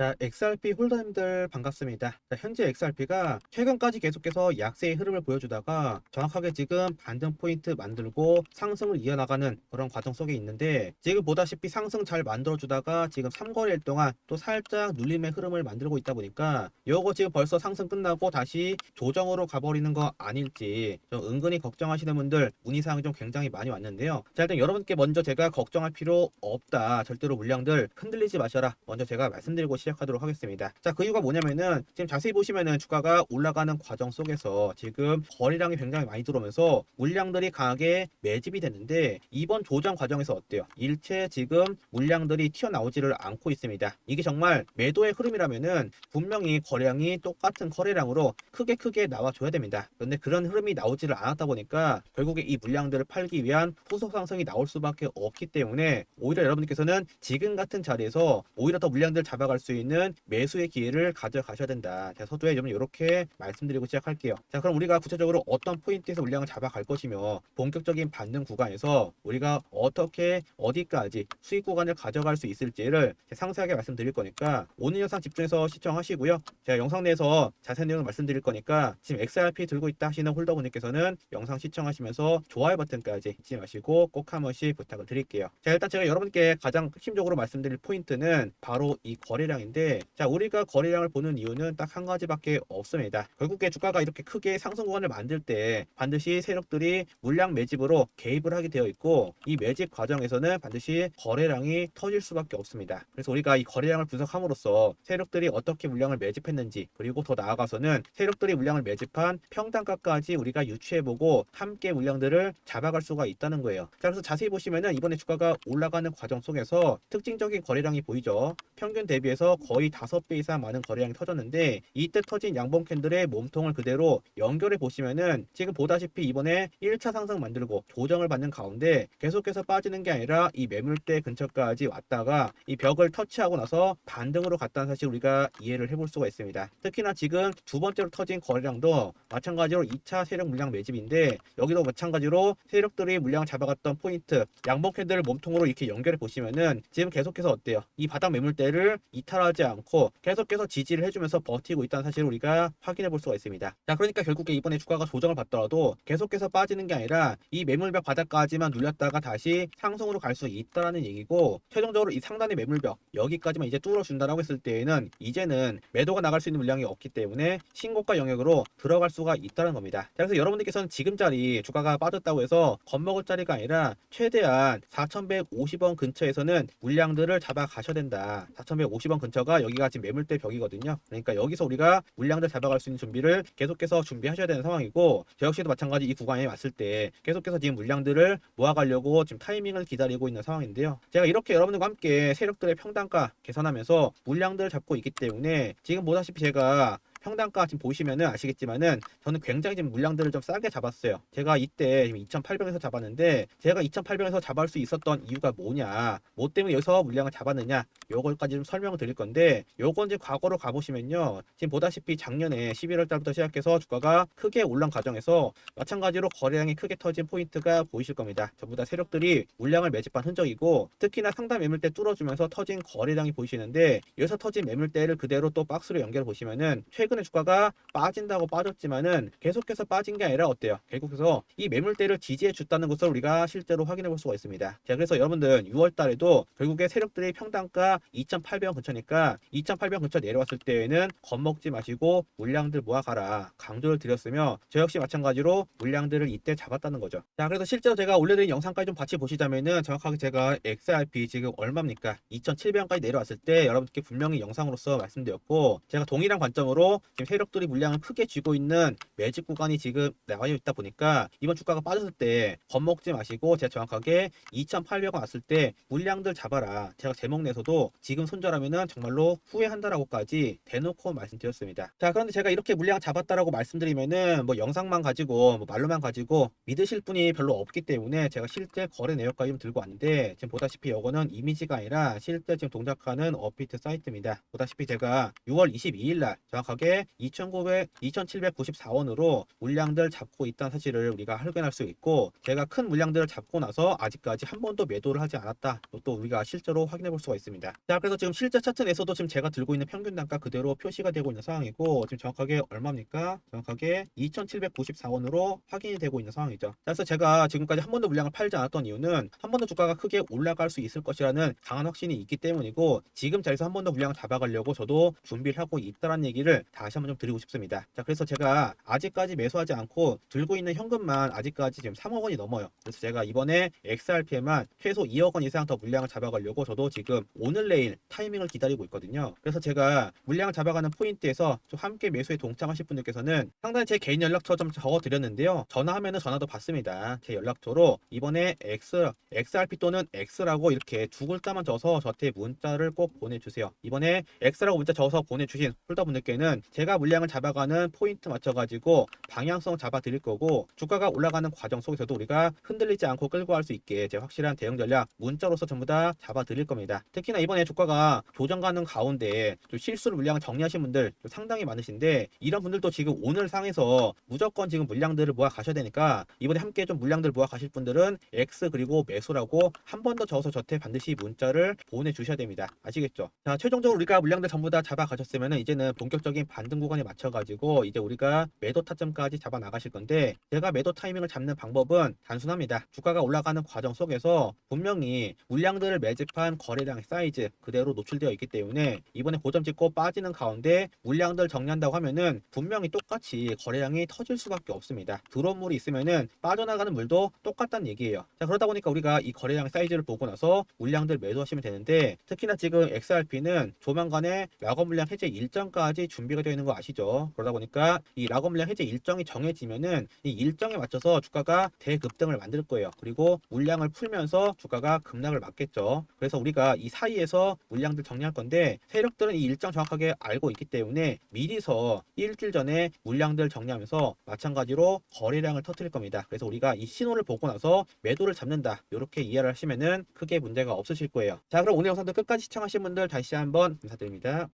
자, XRP 홀더님들 반갑습니다. 자, 현재 XRP가 최근까지 계속해서 약세의 흐름을 보여주다가 정확하게 지금 반등 포인트 만들고 상승을 이어나가는 그런 과정 속에 있는데 지금 보다시피 상승 잘 만들어주다가 지금 3거래일 동안 또 살짝 눌림의 흐름을 만들고 있다 보니까 요거 지금 벌써 상승 끝나고 다시 조정으로 가버리는 거 아닐지 좀 은근히 걱정하시는 분들 문의사항이 좀 굉장히 많이 왔는데요. 자, 일단 여러분께 먼저 제가 걱정할 필요 없다. 절대로 물량들 흔들리지 마셔라. 먼저 제가 말씀드리고 시작하도록 하겠습니다. 자, 그 이유가 뭐냐면은 지금 자세히 보시면은 주가가 올라가는 과정 속에서 지금 거래량이 굉장히 많이 들어오면서 물량들이 강하게 매집이 됐는데 이번 조정 과정에서 어때요? 일체 지금 물량들이 튀어나오지를 않고 있습니다. 이게 정말 매도의 흐름이라면은 분명히 거래량이 똑같은 거래량으로 크게 크게 나와줘야 됩니다. 그런데 그런 흐름이 나오지를 않았다 보니까 결국에 이 물량들을 팔기 위한 후속 상승이 나올 수밖에 없기 때문에 오히려 여러분께서는 지금 같은 자리에서 오히려 더 물량들 잡아갈 수 있는 매수의 기회를 가져가셔야 된다. 자, 서두에 좀 이렇게 말씀드리고 시작할게요. 자, 그럼 우리가 구체적으로 어떤 포인트에서 물량을 잡아갈 것이며 본격적인 반등 구간에서 우리가 어떻게 어디까지 수익 구간을 가져갈 수 있을지를 상세하게 말씀드릴 거니까 오늘 영상 집중해서 시청하시고요. 제가 영상 내에서 자세한 내용을 말씀드릴 거니까 지금 XRP 들고 있다 하시는 홀더분들께서는 영상 시청하시면서 좋아요 버튼까지 잊지 마시고 꼭 한 번씩 부탁을 드릴게요. 자, 일단 제가 여러분께 가장 핵심적으로 말씀드릴 포인트는 바로 이 거래량 인데 자, 우리가 거래량을 보는 이유는 딱 한 가지밖에 없습니다. 결국에 주가가 이렇게 크게 상승 구간을 만들 때 반드시 세력들이 물량 매집으로 개입을 하게 되어 있고 이 매집 과정에서는 반드시 거래량이 터질 수밖에 없습니다. 그래서 우리가 이 거래량을 분석함으로써 세력들이 어떻게 물량을 매집했는지 그리고 더 나아가서는 세력들이 물량을 매집한 평단가까지 우리가 유추해보고 함께 물량들을 잡아갈 수가 있다는 거예요. 자, 그래서 자세히 보시면은 이번에 주가가 올라가는 과정 속에서 특징적인 거래량이 보이죠. 평균 대비해서 거의 5배 이상 많은 거래량이 터졌는데 이때 터진 양봉 캔들의 몸통을 그대로 연결해 보시면은 지금 보다시피 이번에 1차 상승 만들고 조정을 받는 가운데 계속해서 빠지는 게 아니라 이 매물대 근처까지 왔다가 이 벽을 터치하고 나서 반등으로 갔다는 사실 우리가 이해를 해볼 수가 있습니다. 특히나 지금 두 번째로 터진 거래량도 마찬가지로 2차 세력 물량 매집인데 여기도 마찬가지로 세력들이 물량을 잡아갔던 포인트 양봉 캔들을 몸통으로 이렇게 연결해 보시면은 지금 계속해서 어때요? 이 바닥 매물대를 이탈 하지 않고 계속해서 지지를 해주면서 버티고 있다는 사실을 우리가 확인해 볼 수가 있습니다. 자, 그러니까 결국에 이번에 주가가 조정을 받더라도 계속해서 빠지는 게 아니라 이 매물벽 바닥까지만 눌렸다가 다시 상승으로 갈 수 있다라는 얘기고 최종적으로 이 상단의 매물벽 여기까지만 이제 뚫어준다라고 했을 때에는 이제는 매도가 나갈 수 있는 물량이 없기 때문에 신고가 영역으로 들어갈 수가 있다는 겁니다. 자, 그래서 여러분들께서는 지금 자리 주가가 빠졌다고 해서 겁먹을 자리가 아니라 최대한 4,150원 근처에서는 물량들을 잡아 가셔야 된다. 4,150원 근처가 여기가 지금 매물대 벽이거든요. 그러니까 여기서 우리가 물량들 잡아갈 수 있는 준비를 계속해서 준비하셔야 되는 상황이고 저 역시도 마찬가지 이 구간에 왔을 때 계속해서 지금 물량들을 모아가려고 지금 타이밍을 기다리고 있는 상황인데요. 제가 이렇게 여러분들과 함께 세력들의 평단가 계산하면서 물량들을 잡고 있기 때문에 지금 보다시피 제가 평단가 지금 보시면은 아시겠지만은 저는 굉장히 지금 물량들을 좀 싸게 잡았어요. 제가 이때 지금 2,800에서 잡았는데 제가 2,800에서 잡을 수 있었던 이유가 뭐냐, 뭐 때문에 여기서 물량을 잡았느냐, 요걸까지 좀 설명을 드릴 건데 요건 이제 과거로 가보시면요. 지금 보다시피 작년에 11월 달부터 시작해서 주가가 크게 올란 과정에서 마찬가지로 거래량이 크게 터진 포인트가 보이실 겁니다. 전부 다 세력들이 물량을 매집한 흔적이고 특히나 상단 매물대 뚫어주면서 터진 거래량이 보이시는데 여기서 터진 매물대를 그대로 또 박스로 연결해 보시면은 최근 에 주가가 빠진다고 빠졌지만은 계속해서 빠진 게 아니라 어때요? 결국해서 이 매물대를 지지해 줬다는 것을 우리가 실제로 확인해 볼 수가 있습니다. 자, 그래서 여러분들 6월 달에도 결국에 세력들이 평단가 2,800원 근처니까 2,800원 근처 내려왔을 때에는 겁먹지 마시고 물량들 모아가라 강조를 드렸으며 저 역시 마찬가지로 물량들을 이때 잡았다는 거죠. 자, 그래서 실제로 제가 올려드린 영상까지 좀 같이 보시자면은 정확하게 제가 XRP 지금 얼마입니까? 2,700원까지 내려왔을 때 여러분께 분명히 영상으로서 말씀드렸고 제가 동일한 관점으로 세력들이 물량을 크게 쥐고 있는 매집 구간이 지금 나와 있다 보니까 이번 주가가 빠졌을 때 겁먹지 마시고 제가 정확하게 2,800원 왔을 때 물량들 잡아라. 제가 제목 내서도 지금 손절하면은 정말로 후회한다라고까지 대놓고 말씀드렸습니다. 자, 그런데 제가 이렇게 물량 잡았다라고 말씀드리면은 뭐 영상만 가지고 뭐 말로만 가지고 믿으실 분이 별로 없기 때문에 제가 실제 거래 내역까지 좀 들고 왔는데 지금 보다시피 이거는 이미지가 아니라 실제 지금 동작하는 어피트 사이트입니다. 보다시피 제가 6월 22일 날 정확하게 현재 2,900, 2,794원으로 물량들 잡고 있다는 사실을 우리가 확인할 수 있고 제가 큰 물량들을 잡고 나서 아직까지 한 번도 매도를 하지 않았다. 또 우리가 실제로 확인해 볼 수가 있습니다. 자, 그래서 지금 실제 차트 내에서도 지금 제가 들고 있는 평균 단가 그대로 표시가 되고 있는 상황이고 지금 정확하게 얼마입니까? 정확하게 2,794원으로 확인이 되고 있는 상황이죠. 그래서 제가 지금까지 한 번도 물량을 팔지 않았던 이유는 한 번도 주가가 크게 올라갈 수 있을 것이라는 강한 확신이 있기 때문이고 지금 자리에서 한 번 더 물량을 잡아가려고 저도 준비를 하고 있다는 얘기를 다시 한번 좀 드리고 싶습니다. 자, 그래서 제가 아직까지 매수하지 않고 들고 있는 현금만 아직까지 지금 3억 원이 넘어요. 그래서 제가 이번에 XRP에만 최소 2억 원 이상 더 물량을 잡아가려고 저도 지금 오늘 내일 타이밍을 기다리고 있거든요. 그래서 제가 물량을 잡아가는 포인트에서 좀 함께 매수에 동참하실 분들께서는 상당히 제 개인 연락처 좀 적어드렸는데요. 전화하면은 전화도 받습니다. 제 연락처로 이번에 X, XRP 또는 X라고 이렇게 두 글자만 적어서 저한테 문자를 꼭 보내주세요. 이번에 X라고 문자 적어서 보내주신 홀더분들께는 제가 물량을 잡아가는 포인트 맞춰가지고 방향성 잡아 드릴 거고 주가가 올라가는 과정 속에서도 우리가 흔들리지 않고 끌고 갈 수 있게 제 확실한 대응 전략 문자로서 전부 다 잡아 드릴 겁니다. 특히나 이번에 주가가 조정 가는 가운데 좀 실수로 물량을 정리하신 분들 좀 상당히 많으신데 이런 분들도 지금 오늘 상에서 무조건 지금 물량들을 모아 가셔야 되니까 이번에 함께 좀 물량들 모아 가실 분들은 X 그리고 매수라고 한 번 더 적어서 저한테 반드시 문자를 보내주셔야 됩니다. 아시겠죠? 자 최종적으로 우리가 물량들 전부 다 잡아 가셨으면 이제는 본격적인 반등 구간에 맞춰가지고 이제 우리가 매도 타점까지 잡아 나가실 건데 제가 매도 타이밍을 잡는 방법은 단순합니다. 주가가 올라가는 과정 속에서 분명히 물량들을 매집한 거래량의 사이즈 그대로 노출되어 있기 때문에 이번에 고점 찍고 빠지는 가운데 물량들 정리한다고 하면은 분명히 똑같이 거래량이 터질 수밖에 없습니다. 들어온 물이 있으면은 빠져나가는 물도 똑같다는 얘기예요. 자 그러다 보니까 우리가 이 거래량의 사이즈를 보고 나서 물량들 매도하시면 되는데 특히나 지금 XRP는 조만간에 락업 물량 해제 일정까지 준비가 되어 있는 거 아시죠? 그러다 보니까 이 락업 물량 해제 일정이 정해지면은 이 일정에 맞춰서 주가가 대급등을 만들 거예요. 그리고 물량을 풀면서 주가가 급락을 막겠죠. 그래서 우리가 이 사이에서 물량들 정리할 건데 세력들은 이 일정 정확하게 알고 있기 때문에 미리서 일주일 전에 물량들 정리하면서 마찬가지로 거래량을 터뜨릴 겁니다. 그래서 우리가 이 신호를 보고 나서 매도를 잡는다. 이렇게 이해를 하시면은 크게 문제가 없으실 거예요. 자, 그럼 오늘 영상도 끝까지 시청하신 분들 다시 한번 감사드립니다.